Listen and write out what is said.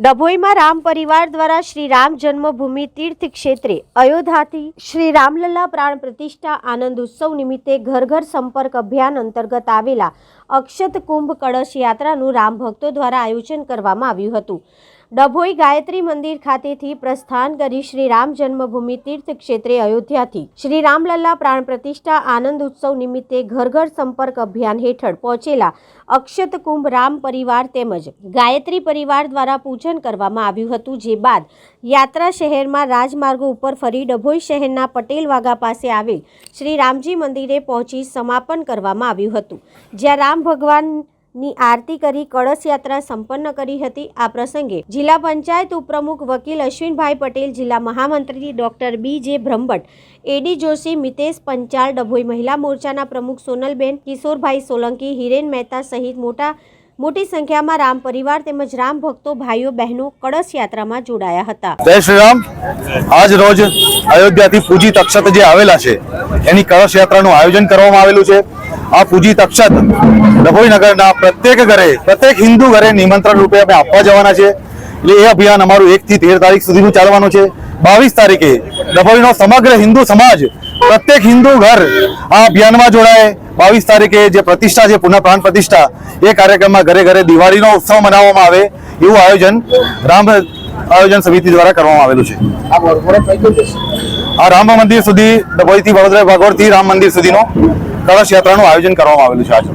ડભોઈમાં રામ પરિવાર દ્વારા શ્રી રામ જન્મભૂમિ તીર્થ ક્ષેત્રે અયોધ્યાથી શ્રી રામલલ્લા પ્રાણ પ્રતિષ્ઠા આનંદ ઉત્સવ નિમિત્તે ઘર ઘર સંપર્ક અભિયાન અંતર્ગત આવેલા અક્ષત કુંભ કળશ યાત્રાનું રામ ભક્તો દ્વારા આયોજન કરવામાં આવ્યું હતું. ડભોઈ ગાયત્રી મંદિર ખાતેથી પ્રસ્થાન કરી શ્રી રામ જન્મભૂમિ તીર્થ ક્ષેત્રે અયોધ્યાથી. શ્રી રામલલ્લા પ્રાણ પ્રતિષ્ઠા આનંદ ઉત્સવ નિમિત્તે ઘર ઘર સંપર્ક અભિયાન હેઠળ પહોંચેલા અક્ષત કુંભ રામ પરિવાર તેમજ ગાયત્રી પરિવાર દ્વારા પૂજન કરવામાં આવ્યું હતું, જે બાદ યાત્રા શહેરમાં રાજમાર્ગો ઉપર ફરી ડભોઈ શહેરના પટેલ વાગા પાસે આવેલ શ્રી રામજી મંદિરે પહોંચી સમાપન કરવામાં આવ્યું હતું. જ્યાં રામ ભગવાનની આરતી કરી, કળશ યાત્રા સંપન્ન કરી હતી. આ પ્રસંગે જિલ્લા પંચાયત ઉપપ્રમુખ વકીલ અશ્વિનભાઈ પટેલ, જિલ્લા મહામંત્રી ડોક્ટર બી જે બ્રહ્મભટ્ટ, એડી જોશી, મિતેશ પંચાલ, ડભોઈ મહિલા મોરચાના પ્રમુખ સોનલબેન, કિશોરભાઈ સોલંકી, હિરેન મહેતા સહિત મોટા મોટી સંખ્યામાં રામ પરિવાર તેમજ રામ ભક્તો, ભાઈઓ, બહેનો કળશ યાત્રામાં જોડાયા હતા. જય શ્રી રામ. આજ રોજ અયોધ્યાથી પૂજિત અક્ષત જે આવેલા છે, એની કળશ યાત્રાનું આયોજન કરવામાં આવેલું છે. આ પૂજિત અક્ષત ડભોઈ નગરના પ્રત્યેક ઘરે, પ્રત્યેક હિન્દુ ઘરે નિમંત્રણ રૂપે અમે આપવા જવાના છે. એટલે એ અભિયાન અમારું એક થી તેર તારીખ સુધીનું ચાલવાનું છે. બાવીસ તારીખે ડભોઈનો સમગ્ર હિન્દુ સમાજ, પ્રત્યેક હિન્દુ ઘર આ અભિયાનમાં જોડાય. બાવીસ તારીખે જે પ્રતિષ્ઠા છે, પુનઃ પ્રાણ પ્રતિષ્ઠા, એ કાર્યક્રમમાં ઘરે ઘરે દિવાળીનો ઉત્સવ મનાવવામાં આવે એવું આયોજન રામ આયોજન સમિતિ દ્વારા કરવામાં આવેલું છે. આ રામ મંદિર સુધી ડભોઈથી વડોદરા ભાગોળથી રામ મંદિર સુધીનો કળશ યાત્રાનું આયોજન કરવામાં આવેલું છે આજે.